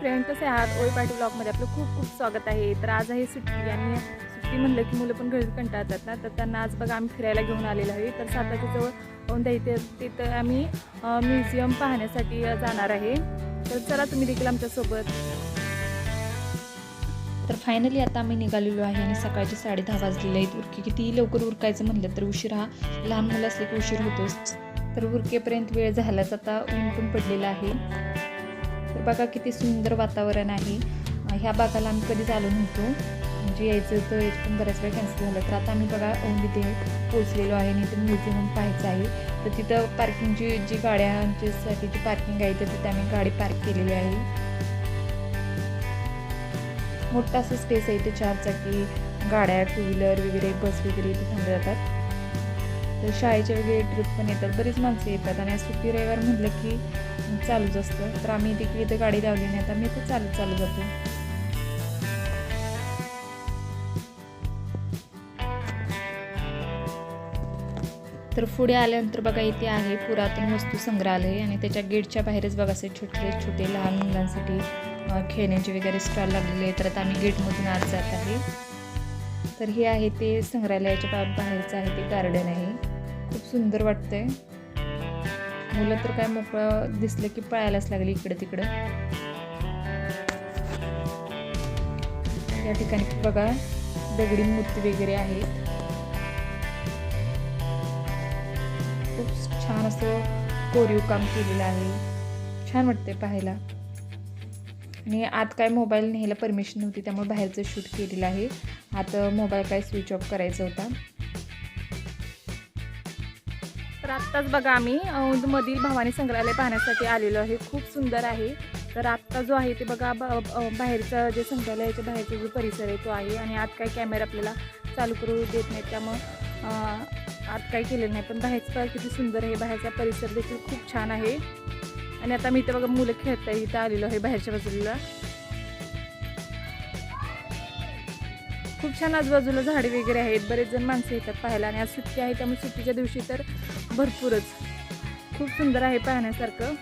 Friend कसे आहात ओळी पाटी ब्लॉगमध्ये आपलं खूप खूप स्वागत आहे. तर आज आहे सुट्टी आणि सुट्टी म्हणलं की मुलं पण घरी कंटाळतात ना. तर त्यांना आज बघा आम्ही फिरायला घेऊन आलेलो आहे. तर साताच्या जवळ औंधा इथे तिथं आम्ही म्युझियम पाहण्यासाठी जाणार आहे. तर चला तुम्ही देखील आमच्यासोबत तर फायनली आता आम्ही निघालेलो आहे आणि सकाळचे साडे दहा वाजलेले आहेत. उरकी कितीही लवकर उरकायचं म्हटलं तर उशीर हा लहान मुलं असले की उशीर होतोच. तर उरकेपर्यंत वेळ झालाच. आता ऊन पण पडलेलं आहे. तर बघा किती सुंदर वातावरण आहे. ह्या भागाला आम्ही कधीच आलो नव्हतो. म्हणजे यायचं होतं यायचं पण बऱ्याच वेळ कॅन्सल झालं. तर आता आम्ही बघा तिथे पोचलेलो पोहोचलेलो आहे आणि इथं म्युझियम पाहायचं आहे. तर तिथं पार्किंगची जी गाड्यांच्यासाठी जी पार्किंग आहे तर तिथे आम्ही गाडी पार्क केलेली आहे. मोठा असं स्पेस आहे इथे चार चाकी गाड्या टू व्हीलर वगैरे बस वगैरे इथे थांबले जातात. तर शाळेचे वगैरे ट्रिप पण येतात. बरीच माणसं येतात. आणि सुट्टी रविवार म्हटलं की चालूच असतं. तर आम्ही तिकडे इथं गाडी लावली नाही तर मी तर चालत चालू जातो. तर पुढे आल्यानंतर बघा इथे आहे पुरातन वस्तू संग्रहालय आणि त्याच्या गेटच्या बाहेरच बघा असे छोटे छोटे लहान मुलांसाठी खेळण्याचे वगैरे स्टॉल लागलेले आहेत. तर आता आम्ही गेटमधून आत जात आहे. तर हे आहे ते संग्रहालयाच्या बाहेरचं आहे ते गार्डन आहे. सुंदर वाटतंय. मुलं तर काय मोकळं दिसलं की पळायलाच लागली इकडं तिकडं. या ठिकाणी बघा दगडी मूर्ती वगैरे आहेत. खूप छान असं कोरीव काम केलेलं आहे. छान वाटते पाहायला. आणि आत काय मोबाईल न्यायला परमिशन नव्हती त्यामुळे बाहेरचं शूट केलेलं आहे. आता मोबाईल काय स्विच ऑफ करायचा होता. तर आत्ताच बघा आम्ही औंधमधील भवानी संग्रहालय पाहण्यासाठी आलेलो आहे. खूप सुंदर आहे. तर आत्ता जो आहे ते बघा ब- बाहेरचा जे संग्रहालयाच्या बाहेरचा जो परिसर आहे तो आहे आणि आत काही कॅमेरा आपल्याला चालू करू देत नाहीत. त्यामुळं आत काही केलेलं नाही. पण बाहेरचं किती सुंदर आहे. बाहेरचा परिसर देखील खूप छान आहे. आणि आता मी इथं बघा मुलं खेळत आहे इथं आलेलो आहे बाहेरच्या बाजूला. खूप छान आजूबाजूला झाडे वगैरे आहेत. बरेच जण माणसं येतात पाहायला आणि आज सुट्टी आहे. त्यामुळे सुट्टीच्या दिवशी तर भरपूरच. खूप सुंदर आहे पाहण्यासारखं.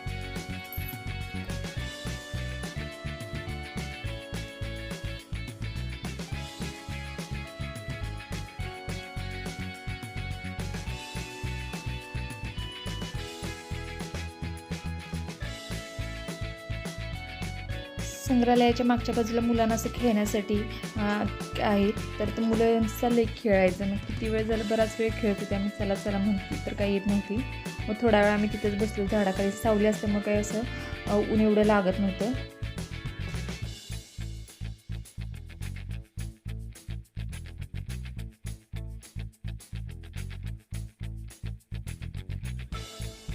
संग्रहालयाच्या मागच्या बाजूला मुलांना असं खेळण्यासाठी आहेत. तर ते मुलं चालले खेळायचं. मग किती वेळ झालं? बराच वेळ खेळत होते आम्ही. चला चला म्हणते. तर काही येत नव्हती. मग थोडा वेळ आम्ही तिथेच बसलो. झाडाखाली सावली असल्यामुळे काही असं ऊन एवढं लागत नव्हतं.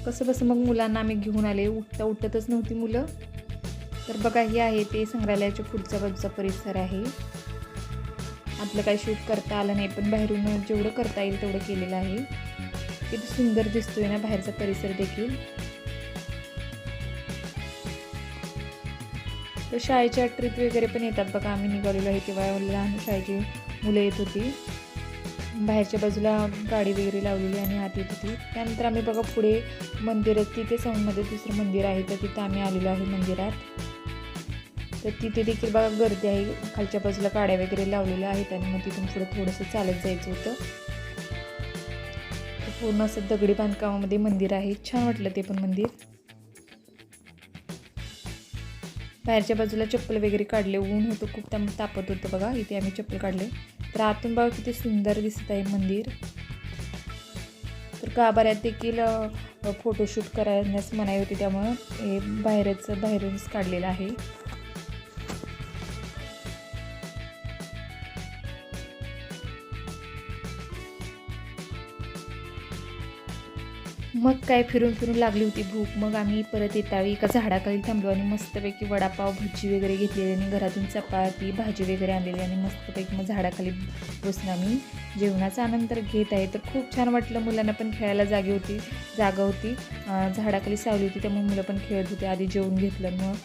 कसं बसं मग मुलांना आम्ही घेऊन आले. उठता उठतच नव्हती मुलं. तर बघा हे आहे ते संग्रहालयाच्या पुढच्या बाजूचा परिसर आहे. आपलं काही शूट करता आलं नाही पण बाहेरून जेवढं करता येईल तेवढं केलेलं आहे. किती सुंदर दिसतोय ना बाहेरचा परिसर देखील. तर शाळेच्या ट्रिप वगैरे पण येतात बघा आम्ही निघालेलो आहे तेव्हा लहान शाळेची मुलं येत होती. बाहेरच्या बाजूला गाडी वगैरे लावलेली आणि आत येत होती. त्यानंतर आम्ही बघा पुढे मंदिर तिथे साऊंडमध्ये दुसरं मंदिर आहे तर तिथं आम्ही आलेलो आहे मंदिरात. तर तिथे देखील बघा गर्दी आहे. खालच्या बाजूला गाड्या वगैरे लावलेल्या आहेत आणि मग तिथून पुढे थोडंसं चालत जायचं होतं. पूर्ण असं दगडी बांधकामामध्ये मंदिर आहे. छान वाटलं ते पण मंदिर. बाहेरच्या बाजूला चप्पल वगैरे काढले. ऊन होतं खूप त्यामुळे तापत होतं बघा. इथे आम्ही चप्पल काढले. तर आतून बघा किती सुंदर दिसत आहे मंदिर. तर गाभाऱ्यात देखील फोटोशूट करण्यास मनाई होती त्यामुळं. हे बाहेरच बाहेरूनच काढलेलं आहे. मग काय फिरून फिरून लागली होती भूक. मग आम्ही परत येतावी एका झाडाखाली थांबलो आणि मस्तपैकी वडापाव भजी वगैरे घेतलेली आणि घरातून चपाती भाजी वगैरे आणलेली आणि मस्तपैकी मग झाडाखाली बसून आम्ही. जेवणाचा आनंद तर घेत आहे. तर खूप छान वाटलं मुलांना पण खेळायला जागी होती जागा होती. झाडाखाली सावली होती त्यामुळे मुलं पण खेळत होते. आधी जेवून घेतलं मग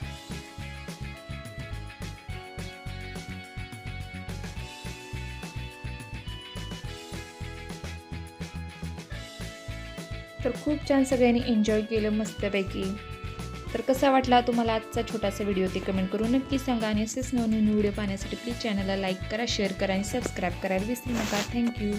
तर खूप छान सगळ्यांनी एन्जॉय केलं मस्तपैकी. तर कसा वाटला तुम्हाला आजचा छोटासा व्हिडिओ ते कमेंट करून नक्की सांगा आणि असेच नवनवीन व्हिडिओ पाहण्यासाठी प्लीज चॅनलला लाईक करा शेअर करा आणि सबस्क्राईब करायला विसरू नका. थँक्यू